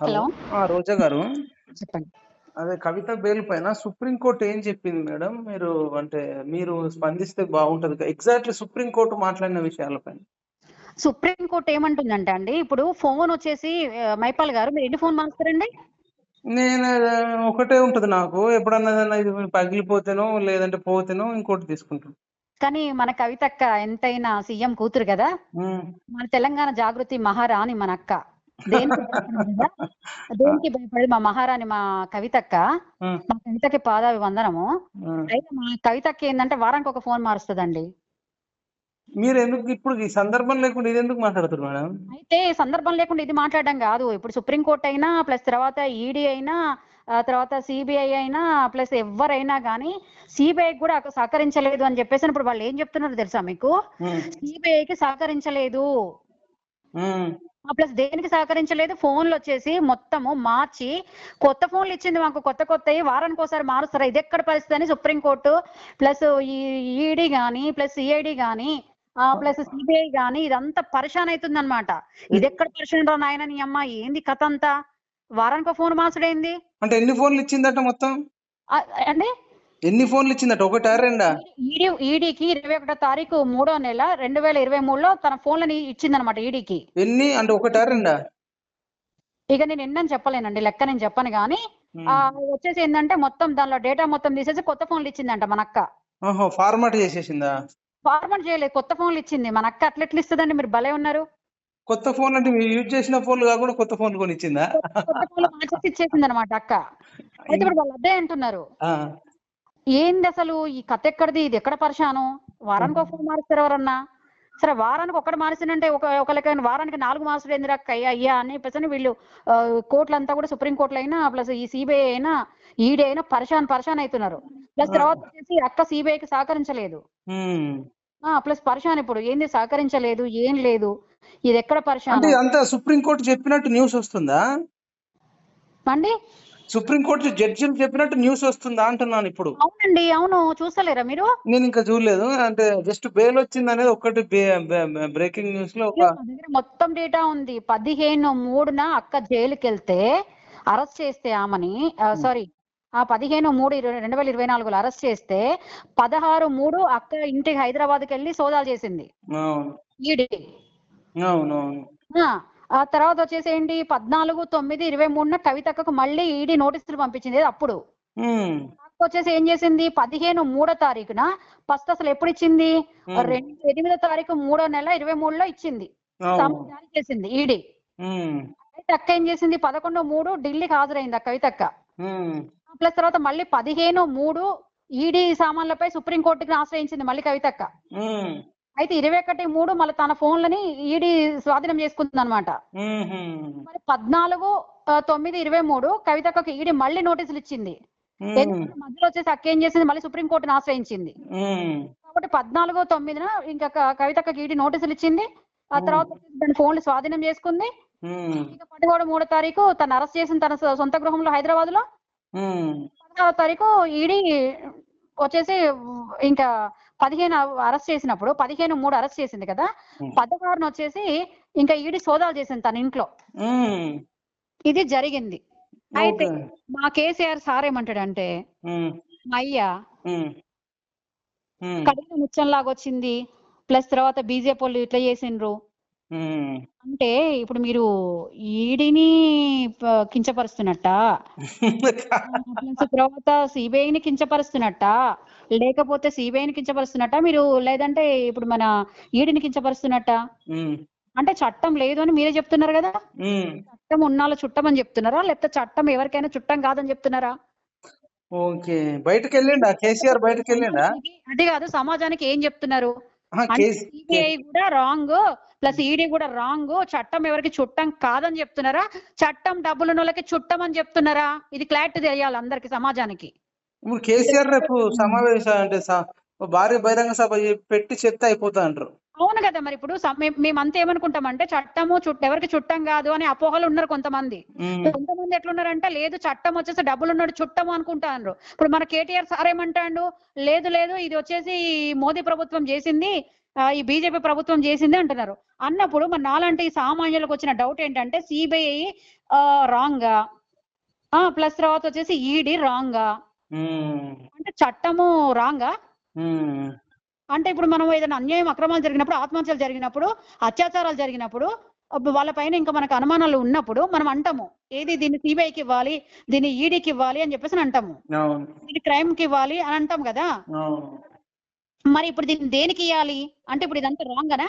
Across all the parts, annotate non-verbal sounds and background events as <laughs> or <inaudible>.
Hello. ఆ, రోజా గారు. చెప్పండి. అదే కవిత బెయిల్ పైన సుప్రీంకోర్టు ఏం చెప్పింది మేడం? మీరు అంటే మీరు స్పందిస్తే బాగుంటది ఎగ్జాక్ట్లీ సుప్రీంకోర్టు మాట్లాడిన విషయాలపైన సుప్రీంకోర్టు ఏమంటుందంటే అండి ఇప్పుడు ఫోన్ వచ్చేసి మైపాల్ గారు మీరు ఎన్ని ఫోన్ మారుస్తారండి? నేను ఒకటే ఉంటది నాకు. ఎప్పుడన్నా ఇది పగిలిపోతేనో లేదంటే పోతేనో ఇంకోటి తీసుకుంటాను. కానీ మన కవితక్క ఎంతైనా సీఎం కూతురు కదా. మన తెలంగాణ జాగృతి మహారాణి మన అక్క. దేనికి? దేనికి భయపడదు మా మహారాణి మా కవితక్క. మా కవితకి పాదావి వందనము. అయితే మా కవితక్క ఏంటంటే వారానికి ఒక ఫోన్ మారుస్తుందండి. మీరు ఎందుకు ఇప్పుడు ఈ సందర్భం లేకుండా ఇది ఎందుకు మాట్లాడుతున్నారు మేడం? అయితే సందర్భం లేకుండా ఇది మాట్లాడడం కాదు. ఇప్పుడు సుప్రీంకోర్టు అయినా ప్లస్ తర్వాత ఈడీ అయినా తర్వాత సిబిఐ అయినా ప్లస్ ఎవరైనా కానీ సిబిఐ కూడా సహకరించలేదు అని చెప్పేసి ఇప్పుడు వాళ్ళు ఏం చెప్తున్నారు తెలుసా మీకు? సిబిఐకి సహకరించలేదు. ప్లస్ దేనికి సహకరించలేదు? ఫోన్లు వచ్చేసి మొత్తము మార్చి కొత్త ఫోన్లు ఇచ్చింది మాకు కొత్త కొత్తవి వారానికి ఒకసారి మారుస్తారా? ఇది ఎక్కడ పరిస్థితి అని సుప్రీంకోర్టు ప్లస్ ఈ ఈడీ కానీ ప్లస్ సిఐడి కానీ ప్లస్ సిబిఐ కానీ ఇదంతా పరిశాన్ అవుతుంది అనమాట ఇది ఎక్కడ పరిశాన్ రా నాయన నీ అమ్మ ఏంది కథ అంతా? వారానికి ఫోన్ మార్చడేంది అంటే ఎన్ని ఫోన్లు ఇచ్చిందట మొత్తం? అంటే ఎన్ని ఫోన్లు ఇచ్చిందట? ఒకటా రెండా? ఈడీ ఈడీకి ఇరవై ఒకటో తారీఖు మూడో నెల రెండు వేల ఇరవై మూడులో తన ఫోన్లని ఇచ్చిందనమాట ఈడీకి. ఎన్ని? అంటే ఒకటా రెండా? ఇక నేను ఎన్నని చెప్పలేనండి లెక్క నేను చెప్పను కానీ. ఆ వచ్చేసి ఏంటంటే మొత్తం దానిలో డేటా మొత్తం తీసేసి కొత్త ఫోన్లు ఇచ్చిందంట మన అక్క. ఫార్మాట్ చేసేసిందా? ఫార్మట్ చేయలేదు కొత్త ఫోన్లు ఇచ్చింది. మన అక్క అట్లా ఎట్లా ఇస్తుందండి? మీరు భలే ఉన్నారు. కొత్త ఫోన్ అంటే మీరు యూజ్ చేసిన ఫోన్లు కాకుండా కొత్త ఫోన్లు కొని ఇచ్చిందా కొత్త ఫోన్లు మార్చేసి ఇచ్చేసింది అనమాట అక్క. అయితే ఇప్పుడు వాళ్ళు అదే అంటున్నారు. ఏంది అసలు ఈ కథ ఎక్కడిది? ఇది ఎక్కడ పరిశాను? వారానికి ఒక ఫోన్ మారుస్తారు ఎవరన్నా? సరే వారానికి ఒకటి మార్చినంటే ఒక ఒకరికైనా వారానికి నాలుగు ఎందుకు అక్క అయ్యా అయ్యా అని చెప్పేసి వీళ్ళు కోర్టులంతా కూడా సుప్రీం కోర్టులు అయినా ప్లస్ ఈ సిబిఐ అయినా ఈడీ అయినా పరిశాన్ పరిశాన్ అవుతున్నారు. ప్లస్ తర్వాత వచ్చేసి అక్క సిబిఐకి సహకరించలేదు. ప్లస్ పరిశాన్ ఇప్పుడు ఏంది సహకరించలేదు ఏం లేదు. ఇది ఎక్కడ పరిశాన్? అంటే అంతా సుప్రీంకోర్టు చెప్పినట్టు న్యూస్ వస్తుందా? అండి? సుప్రీంకోర్టు జడ్జిలు చెప్పినట్టు న్యూస్ వస్తుందా అంటున్నాను ఇప్పుడు. అవునండి అవును. చూస్తలేరా మీరు? నేను ఇంకా చూడలేదు. అంటే జస్ట్ బెయిల్ వచ్చింది అనేది ఒకటి బ్రేకింగ్ న్యూస్లో ఒక మొత్తం డేటా ఉంది. పదిహేను మూడున అక్క జైలుకి వెళ్తే అరెస్ట్ చేస్తే ఆమెని సారీ ఆ పదిహేను మూడు రెండు వేల ఇరవై నాలుగులో అరెస్ట్ చేస్తే పదహారు మూడు అక్క ఇంటికి హైదరాబాద్కి వెళ్ళి సోదాలు చేసింది. ఈడీ. అవునవును. ఆ, తర్వాత వచ్చేసి ఏంటి పద్నాలుగు తొమ్మిది ఇరవై మూడున కవితక్కకు మళ్ళీ ఈడీ నోటీసులు పంపించింది. అప్పుడు? అక్క వచ్చేసి ఏం చేసింది? పదిహేను మూడో తారీఖున ఫస్ట్ అసలు ఎప్పుడు ఇచ్చింది. రెండు ఎనిమిదో తారీఖు మూడో నెల ఇరవై మూడులో ఇచ్చింది. జారీ చేసింది ఈడీ. అక్క ఏం చేసింది? పదకొండు మూడు ఢిల్లీకి హాజరైంది ఆ కవితక్క. ప్లస్ తర్వాత మళ్ళీ పదిహేను మూడు ఈడీ సామాన్లపై సుప్రీంకోర్టుకి ఆశ్రయించింది మళ్ళీ కవితక్క. అయితే ఇరవై ఒకటి మూడు మళ్ళీ తన ఫోన్లని ఈడీ స్వాధీనం చేసుకుంది అనమాట మరి పద్నాలుగు తొమ్మిది ఇరవై మూడు కవితక్కకి ఈడీ మళ్ళీ నోటీసులు ఇచ్చింది మధ్యలో వచ్చేసి అక్క ఏం చేసింది? మళ్ళీ సుప్రీంకోర్టుని ఆశ్రయించింది. కాబట్టి పద్నాలుగో తొమ్మిదిన ఇంకా క- కవితక్కకి ఈడీ నోటీసులు ఇచ్చింది ఆ తర్వాత దాని ఫోన్లు స్వాధీనం చేసుకుంది. ఇంకా పదిహేడు మూడో తారీఖు తను అరెస్ట్ చేసిన తన సొంత గృహంలో హైదరాబాద్లో పదహారో తారీఖు ఈడీ వచ్చేసి ఇంకా పదిహేను అరెస్ట్ చేసినప్పుడు పదిహేను మూడు అరెస్ట్ చేసింది కదా. పదహారున వచ్చేసి ఇంకా ఈడీ సోదాలు చేసింది తన ఇంట్లో ఇది జరిగింది అయితే. మా కేసీఆర్ సార్ ఏమంటాడంటే మా అయ్య కడిగిన ముచ్చంలాగా వచ్చింది ప్లస్ తర్వాత బీజేపీ వాళ్ళు ఇట్లా చేసిండ్రు. అంటే ఇప్పుడు మీరు ఈడీని కించపరుస్తున్నట్ట <laughs> తర్వాత సిబిఐని కించపరుస్తున్నట్ట లేకపోతే సిబిఐని కించపరుస్తున్నట్ట మీరు లేదంటే ఇప్పుడు మన ఈడీని కించపరుస్తున్నట్ట? అంటే చట్టం లేదు అని మీరే చెప్తున్నారు కదా. చట్టం ఉన్నాళ్ళ చుట్టం అని చెప్తున్నారా? లేకపోతే చట్టం ఎవరికైనా చుట్టం కాదని చెప్తున్నారా? ఓకే. బయటకు వెళ్ళిండా కేసీఆర్ బయటకు వెళ్ళిండా అది కాదు సమాజానికి ఏం చెప్తున్నారు? సిబిఐ కూడా రాంగ్ ప్లస్ ఈడీ కూడా రాంగ్ చట్టం ఎవరికి చుట్టం కాదని చెప్తున్నారా? చట్టం డబ్బులు వాళ్ళకి చుట్టం అని చెప్తున్నారా? ఇది క్లారిటీ తెలియాలి అందరికి సమాజానికి. ఇప్పుడు కేసీఆర్ రేపు సమావేశం అంటే భారీ బహిరంగ సభ పెట్టి చెప్తే అయిపోతా అంటారు అవును కదా మరి ఇప్పుడు మేమంతా ఏమనుకుంటామంటే చట్టము చుట్ట ఎవరికి చుట్టం కాదు అని అపోహలు ఉన్నారు కొంతమంది. కొంతమంది ఎట్లున్నారంటే లేదు చట్టం వచ్చేసి డబ్బులు ఉన్నాడు చుట్టము అనుకుంటారు ఇప్పుడు మన కేటీఆర్ సార్ ఏమంటాడు? లేదు లేదు ఇది వచ్చేసి మోదీ ప్రభుత్వం చేసింది ఆ, ఈ బీజేపీ ప్రభుత్వం చేసింది అంటున్నారు. అన్నప్పుడు మరి నాలాంటి సామాన్యులకు వచ్చిన డౌట్ ఏంటంటే సిబిఐ రాంగా. ప్లస్ తర్వాత వచ్చేసి ఈడీ రాంగా. అంటే చట్టము రాంగా? అంటే ఇప్పుడు మనం ఏదైనా అన్యాయం అక్రమాలు జరిగినప్పుడు ఆత్మహత్యలు జరిగినప్పుడు అత్యాచారాలు జరిగినప్పుడు వాళ్ళ పైన ఇంకా మనకు అనుమానాలు ఉన్నప్పుడు మనం అంటాము ఏది దీన్ని సిబిఐకి ఇవ్వాలి దీన్ని ఈడీకి ఇవ్వాలి అని చెప్పేసి అంటాము. దీన్ని క్రైమ్కి ఇవ్వాలి అని అంటాం కదా? మరి ఇప్పుడు దీన్ని దేనికి ఇవ్వాలి అంటే ఇప్పుడు ఇదంతా రాంగ్ అనా.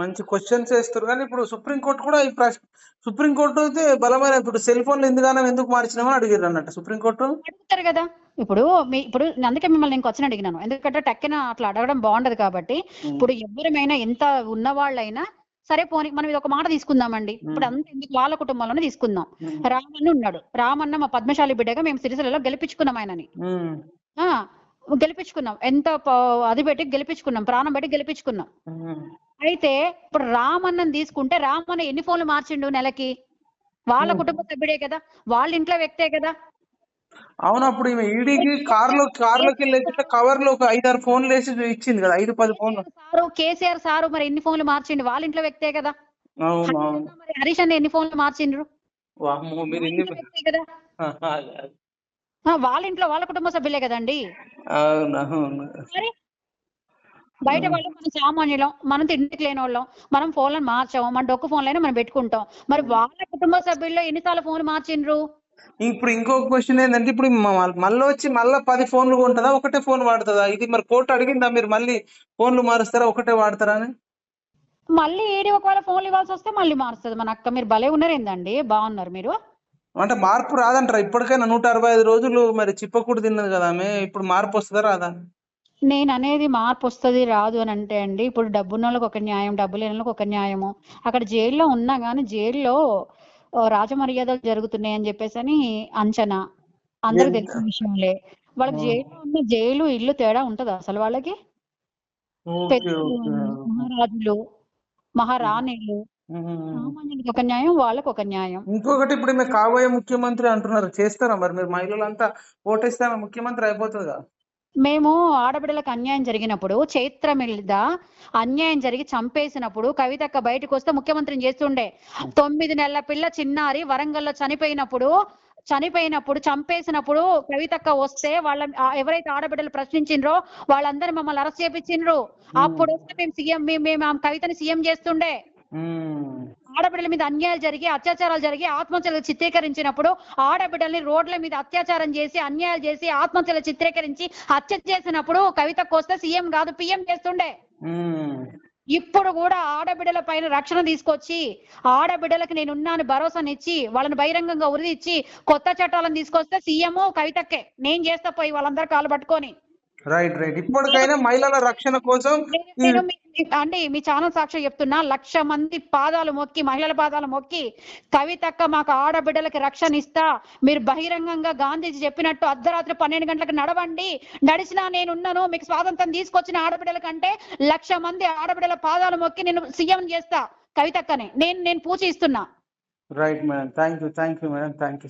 మంచి క్వశ్చన్స్ వేస్తారు కానీ ఇప్పుడు సుప్రీంకోర్టు కూడా ఈ ప్రశ్న సుప్రీంకోర్టు అయితే బలమైన ఇప్పుడు సెల్ ఫోన్లు ఎందుకన్నా ఎందుకు మార్చినామని అడిగారు అన్నట్టు సుప్రీంకోర్టు? అడుగుతారు కదా. ఇప్పుడు మీ ఇప్పుడు అందుకే మిమ్మల్ని నేను క్వశ్చన్ అడిగినాను. ఎందుకంటే టక్కిన అట్లా అడగడం బాగుండదు కాబట్టి ఇప్పుడు ఎవరిమైనా ఎంత ఉన్నవాళ్ళైనా సరే పోనీ మనం ఇది ఒక మాట తీసుకుందామండి. ఇప్పుడు అంత ఎందుకు వాళ్ళ కుటుంబంలోనే తీసుకుందాం. రామన్న ఉన్నాడు. రామన్న మా పద్మశాలి బిడ్డగా మేము సిరిసిల్లలో గెలిపించుకున్నాం ఆయనని. ఆ గెలిపించుకున్నాం. ఎంత అది పెట్టి గెలిపించుకున్నాం. ప్రాణం పెట్టి గెలిపించుకున్నాం. అయితే ఇప్పుడు రామన్నని తీసుకుంటే రామన్న ఎన్ని ఫోన్లు మార్చిండు నెలకి? వాళ్ళ కుటుంబ సభ్యుడే కదా. వాళ్ళ ఇంట్లో వ్యక్తే కదా. అవును అప్పుడు ఈమె ఈడీకి కార్లో కార్లోకి వెళ్ళి కవర్లో ఒక ఐదారు ఫోన్లు వేసి ఇచ్చింది కదా ఐదు పది ఫోన్లు. సారు కేసీఆర్ సారు మరి ఎన్ని ఫోన్లు మార్చిండు? వాళ్ళ ఇంట్లో వ్యక్తే కదా. అవును అవును. మరి హరీష్ అన్న ఎన్ని ఫోన్లు మార్చిండ్రు? వామ్మో మీరు వ్యక్తే కదా. ఆ, వాళ్ళ ఇంట్లో వాళ్ళ కుటుంబ సభ్యులే కదండి. అవును అవును. మరి బయట వాళ్ళు మనం సామాన్యులం మనం తిండికి లేని వాళ్ళం మనం ఫోన్లను మార్చాము మన డొక్కు ఫోన్లైనా మనం పెట్టుకుంటాం. మరి వాళ్ళ కుటుంబ సభ్యుల్లో ఎన్నిసార్లు ఫోన్ మార్చిండ్రు? ఇప్పుడు ఇంకొక క్వశ్చన్ ఏంటంటే ఇప్పుడు మళ్ళీ వచ్చి మళ్ళీ పది ఫోన్లు కొంటుందా? ఒకటే ఫోన్ వాడుతుందా? ఇది మరి కోర్టు అడిగిందా? మీరు మళ్ళీ ఫోన్లు మారుస్తారా? ఒకటే వాడతారా అని? మళ్ళీ ఏడి ఒకవేళ ఫోన్లు ఇవ్వాల్సి వస్తే మళ్ళీ మారుస్తుంది. మన అక్క మీరు భలే ఉన్నారు ఏందండి? బాగున్నారు మీరు. అంటే మార్పు రాదంటారా? ఇప్పటికైనా నూట అరవై ఐదు రోజులు మరి చిప్పకూడు తిన్నది కదా ఆమె. ఇప్పుడు మార్పు వస్తుందా రాదా? నేను అనేది మార్పు వస్తుంది రాదు అని అంటే అండి. ఇప్పుడు డబ్బున్న వాళ్ళకి ఒక న్యాయం డబ్బు లేని వాళ్ళకి ఒక న్యాయము. అక్కడ జైల్లో ఉన్నా కానీ జైల్లో రాజమర్యాదలు జరుగుతున్నాయి అని చెప్పేసి అని అంచనా. అందరికి ఎంత? తెలిసిన విషయంలే. వాళ్ళకి ఆ. జైల్లో ఉన్న జైలు ఇల్లు తేడా ఉంటుందా అసలు వాళ్ళకి? మహారాజులు మహారాణిలు ఉమ్. సామాన్యునికి ఒక న్యాయం వాళ్ళకి ఒక న్యాయం. ఇంకొకటి ఇప్పుడు మేము కాబోయే ముఖ్యమంత్రి అంటున్నారు. చేస్తారా మరి? మీరు మహిళలంతా ఓటేస్తే ఆమె ముఖ్యమంత్రి అయిపోతుంది మేము ఆడబిడ్డలకు అన్యాయం జరిగినప్పుడు చైత్ర మీద అన్యాయం జరిగి చంపేసినప్పుడు కవితక్క బయటకు వస్తే ముఖ్యమంత్రిని చేస్తుండే. తొమ్మిది నెలల పిల్ల చిన్నారి వరంగల్లో చనిపోయినప్పుడు చనిపోయినప్పుడు చంపేసినప్పుడు కవితక్క వస్తే వాళ్ళ ఎవరైతే ఆడబిడ్డలు ప్రశ్నించిండ్రో వాళ్ళందరూ మమ్మల్ని అరెస్ట్ చేపించిండ్రు. అప్పుడు వస్తే మేము సీఎం మేము కవితని సీఎం చేస్తుండే. ఆడబిడ్డల మీద అన్యాయాలు జరిగి అత్యాచారాలు జరిగి ఆత్మహత్యలు చిత్రీకరించినప్పుడు ఆడబిడ్డల్ని రోడ్ల మీద అత్యాచారం చేసి అన్యాయాలు చేసి ఆత్మహత్యలు చిత్రీకరించి హత్య చేసినప్పుడు కవితకు వస్తే సీఎం కాదు పిఎం చేస్తుండే. ఇప్పుడు కూడా ఆడబిడ్డల పైన రక్షణ తీసుకొచ్చి ఆడబిడ్డలకు నేను ఉన్నాను భరోసానిచ్చి వాళ్ళని బహిరంగంగా ఉరిదిచ్చి కొత్త చట్టాలను తీసుకొస్తే సీఎం కవితక్కే నేను చేస్తా పోయి వాళ్ళందరూ కాలు పట్టుకొని. రైట్ రైట్ ఇప్పటికైనా మహిళల రక్షణ కోసం అంటే మీ ఛానల్ సాక్షి చెప్తున్నా లక్ష మంది పాదాలు మొక్కి మహిళల పాదాలు మొక్కి కవితక్క మాకు ఆడబిడ్డలకి రక్షణ ఇస్తా. మీరు బహిరంగంగా గాంధీజీ చెప్పినట్టు అర్ధరాత్రి పన్నెండు గంటలకు నడవండి. నడిచినా నేనున్నాను మీకు స్వాతంత్రం తీసుకొచ్చిన ఆడబిడ్డల కంటే లక్ష మంది ఆడబిడ్డల పాదాలు మొక్కి నేను సీఎం చేస్తా. కవితక్కని నేను నేను పూచి ఇస్తున్నా right madam thank you thank you madam thank you